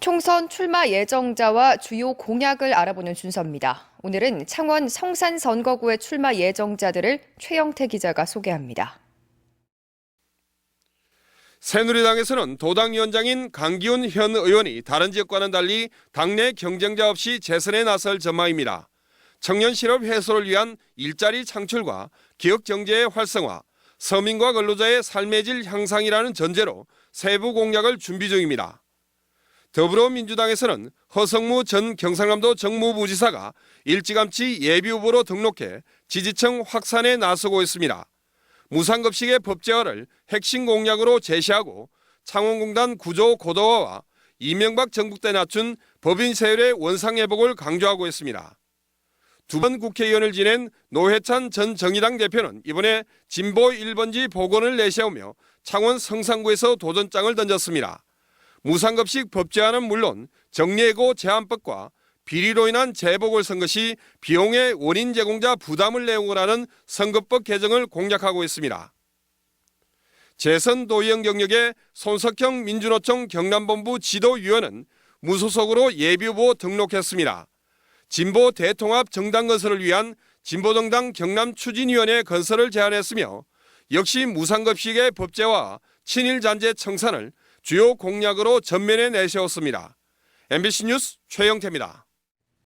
총선 출마 예정자와 주요 공약을 알아보는 순서입니다. 오늘은 창원 성산 선거구의 출마 예정자들을 최영태 기자가 소개합니다. 새누리당에서는 도당 위원장인 강기훈 현 의원이 다른 지역과는 달리 당내 경쟁자 없이 재선에 나설 전망입니다. 청년 실업 해소를 위한 일자리 창출과 기업 경제의 활성화, 서민과 근로자의 삶의 질 향상이라는 전제로 세부 공약을 준비 중입니다. 더불어민주당에서는 허성무 전 경상남도 정무부지사가 일찌감치 예비후보로 등록해 지지층 확산에 나서고 있습니다. 무상급식의 법제화를 핵심 공약으로 제시하고 창원공단 구조 고도화와 이명박 정부 때 낮춘 법인 세율의 원상회복을 강조하고 있습니다. 두 번 국회의원을 지낸 노회찬 전 정의당 대표는 이번에 진보 1번지 복원을 내세우며 창원 성산구에서 도전장을 던졌습니다. 무상급식 법제화는 물론 정리해고 제한법과 비리로 인한 재보궐선거 시 비용의 원인 제공자 부담을 내용을 하는 선거법 개정을 공약하고 있습니다. 재선 도의원 경력의 손석형 민주노총 경남본부 지도위원은 무소속으로 예비후보 등록했습니다. 진보 대통합 정당 건설을 위한 진보정당 경남 추진위원회 건설을 제안했으며 역시 무상급식의 법제화, 친일잔재 청산을 주요 공약으로 전면에 내세웠습니다. MBC 뉴스 최영태입니다.